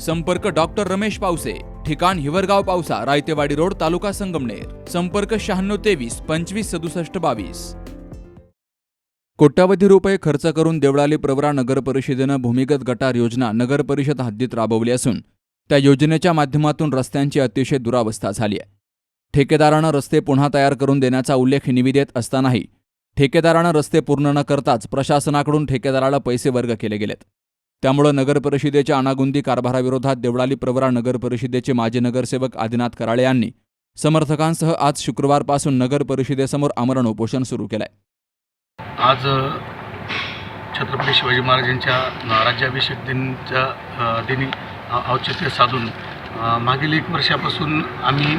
संपर्क डॉक्टर रमेश पावसे ठिकाण हिवरगाव पावसा रायतेवाडी रोड तालुका संगमनेर. संपर्क शहाण्णव तेवीस पंचवीस सदुसष्ट बावीस. कोट्यावधी रुपये खर्च करून देवळाली प्रवरा नगर परिषदेनं भूमिगत गटार योजना नगर परिषद हद्दीत राबवली असून त्या योजनेच्या माध्यमातून रस्त्यांची अतिशय दुरावस्था झाली आहे. ठेकेदारानं रस्ते पुन्हा तयार करून देण्याचा उल्लेख निविदेत असतानाही ठेकेदारानं रस्ते पूर्ण न करताच प्रशासनाकडून ठेकेदाराला पैसे वर्ग केले गेलेत. त्यामुळं नगरपरिषदेच्या अनागुंदी कारभाराविरोधात देवळाली प्रवरा नगरपरिषदेचे माजी नगरसेवक आदिनाथ कराळे यांनी समर्थकांसह आज शुक्रवारपासून नगर परिषदेसमोर आमरण उपोषण सुरू केलंय. आज छत्रपती शिवाजी महाराजांच्या राज्याभिषेक दिनच्या दिनी औचित्य साधून मागील एक वर्षापासून आम्ही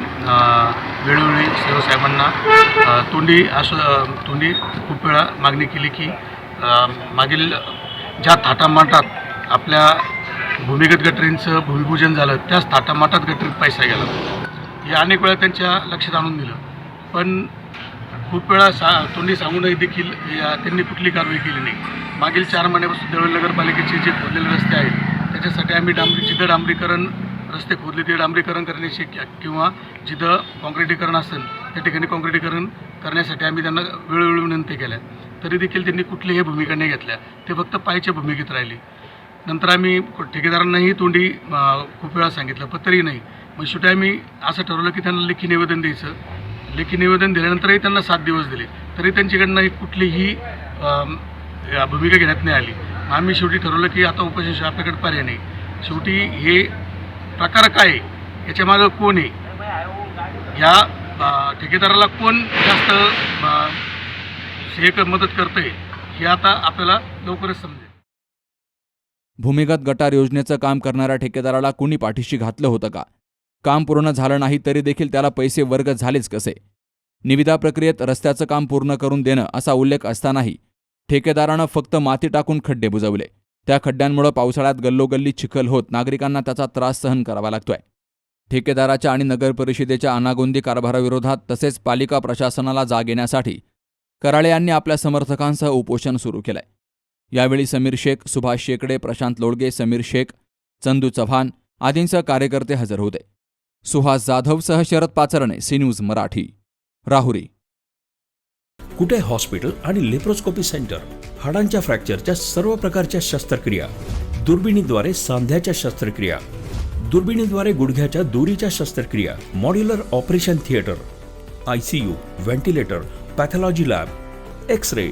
वेळोवेळी सर्वसाहेबांना तोंडी असं तोंडी खूप वेळा मागणी केली की मागील ज्या थाटामाटात आपल्या भूमिगत गटरींचं भूमिपूजन झालं त्याच थाटामाटात गटरीत पैसा गेला. हे अनेक वेळा त्यांच्या लक्षात आणून दिलं. पण खूप वेळा सा तोंडी सांगूनही देखील या त्यांनी कुठली कारवाई केली नाही. मागील चार महिन्यापासून देवळी नगरपालिकेचे जे खोदलेले रस्ते आहेत त्याच्यासाठी आम्ही डांबरी जिथं डांबरीकरण रस्ते खोदले ते डांबरीकरण करण्याची किंवा जिथं काँक्रिटीकरण असेल त्या ठिकाणी काँक्रिटीकरण करण्यासाठी आम्ही त्यांना वेळोवेळी विनंती केल्या. तरी देखील त्यांनी कुठलीही भूमिका नाही घेतल्या. ते फक्त पायच्या भूमिकेत राहिली. नंतर आम्ही ठेकेदारांनाही तोंडी खूप वेळा सांगितलं पण तरी नाही. मग शेवटी आम्ही असं ठरवलं की त्यांना लेखी निवेदन द्यायचं. लेखी निवेदन दिल्यानंतरही त्यांना सात दिवस दिले. तरी त्यांच्याकडनं ही कुठलीही भूमिका घेण्यात नाही आली. आम्ही शेवटी ठरवलं की आता उपोषणाशिवाय आपल्याकडे पर्याय नाही. शेवटी हे प्रकार काय आहे? याच्यामागं कोण आहे? या ठेकेदाराला कोण जास्त हे क- मदत करतंय हे आता आपल्याला लवकरच समजेल. भूमिगत गटार योजनेचं काम करणाऱ्या ठेकेदाराला कुणी पाठीशी घातलं होतं का? काम पूर्ण झालं नाही तरी देखील त्याला पैसे वर्ग झालेच कसे? निविदा प्रक्रियेत रस्त्याचं काम पूर्ण करून देणं असा उल्लेख असतानाही ठेकेदारानं फक्त माती टाकून खड्डे बुजवले. त्या खड्ड्यांमुळे पावसाळ्यात गल्लोगल्ली चिखल होत नागरिकांना त्याचा त्रास सहन करावा लागतोय. ठेकेदाराच्या आणि नगरपरिषदेच्या अनागोंदी कारभाराविरोधात तसेच पालिका प्रशासनाला जाग येण्यासाठी कराळे यांनी आपल्या समर्थकांसह उपोषण सुरू केलंय. यावेळी समीर शेख सुभाष शेकडे प्रशांत लोडगे समीर शेख चंदू चव्हाण आदींसह कार्यकर्ते हजर होते. Suhas जाधवसह Sharad Pacharne C news Marathi. Rahuri. Kute hospital आणि लेप्रोस्कोपी सेंटर? हाडांच्या फ्रॅक्चरच्या सर्व प्रकारच्या शस्त्रक्रिया. दुर्बिणीद्वारे सांध्याच्या शस्त्रक्रिया. दुर्बिणीद्वारे गुडघ्याच्या दोरीच्या शस्त्रक्रिया. Modular operation theatre. I C U ventilator pathology lab. X ray